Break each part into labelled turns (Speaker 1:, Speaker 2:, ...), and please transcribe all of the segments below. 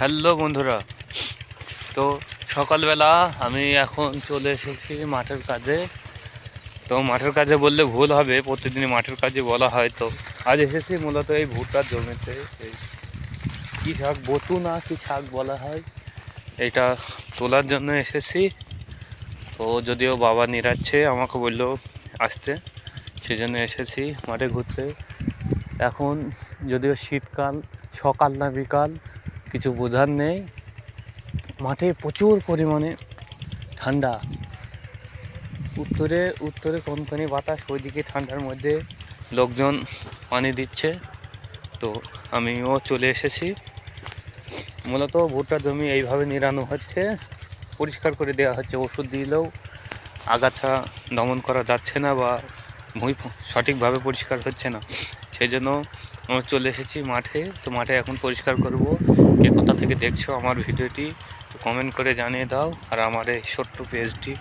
Speaker 1: Hello বন্ধুরা। তো সকালবেলা আমি এখন চলে এসেছি মাঠের কাজে। তো মাঠের কাজে বললে ভুল হবে প্রতিদিনই মাঠের কাজে বলা হয়। তো আজ এসেছি মূলত এই ভুট্টার জমিতে। এই কী শাক বতু না কি শাক বলা হয়, এটা তোলার জন্য এসেছি। তো যদিও বাবা নিরাচ্ছে, আমাকে বলল আসতে। সেজন্য এসেছি মাঠে ঘুরতে। এখন যদিও শীতকাল, সকাল না বিকাল কিছু বোঝার নেই। মাঠে প্রচুর পরিমাণে ঠান্ডা। উত্তরে উত্তরে কনকনে বাতাস, ওইদিকে ঠান্ডার মধ্যে লোকজন পানি দিচ্ছে। তো আমিও চলে এসেছি। মূলত ভুট্টা জমি এইভাবে নিরানো হচ্ছে। পরিষ্কার করে দেওয়া হচ্ছে, ওষুধ দিলেও আগাছা দমন করা যাচ্ছে না বা ভুঁই সঠিকভাবে পরিষ্কার হচ্ছে না। সেই জন্য চলে এসেছি মাঠে। তো মাঠে এখন পরিষ্কার করব। কে কোথা থেকে দেখছ আমার ভিডিওটি কমেন্ট করে জানিয়ে দাও। আর আমার এই ছোট্ট পেজটি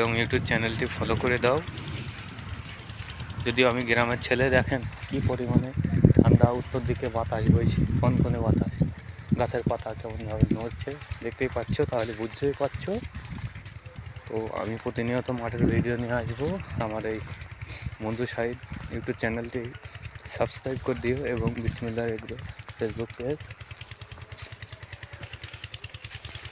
Speaker 1: এবং ইউটিউব চ্যানেলটি ফলো করে দাও। যদিও আমি গ্রামের ছেলে, দেখেন কি পরিমাণে ঠান্ডা উত্তর দিকে বাতাস বইছে, কনকনে বাতাস। গাছের পাতা কেমনভাবে নড়ছে, দেখতেই পাচ্ছ, তাহলে বুঝতেই পারছ। তো আমি প্রতিনিয়ত মাঠের ভিডিও নিয়ে আসব। আমার এই বন্ধু সাহিদ ইউটিউব চ্যানেলটি সাবস্ক্রাইব করে দিও এবং বিসমিল্লা এগুলো ফেসবুক পেজ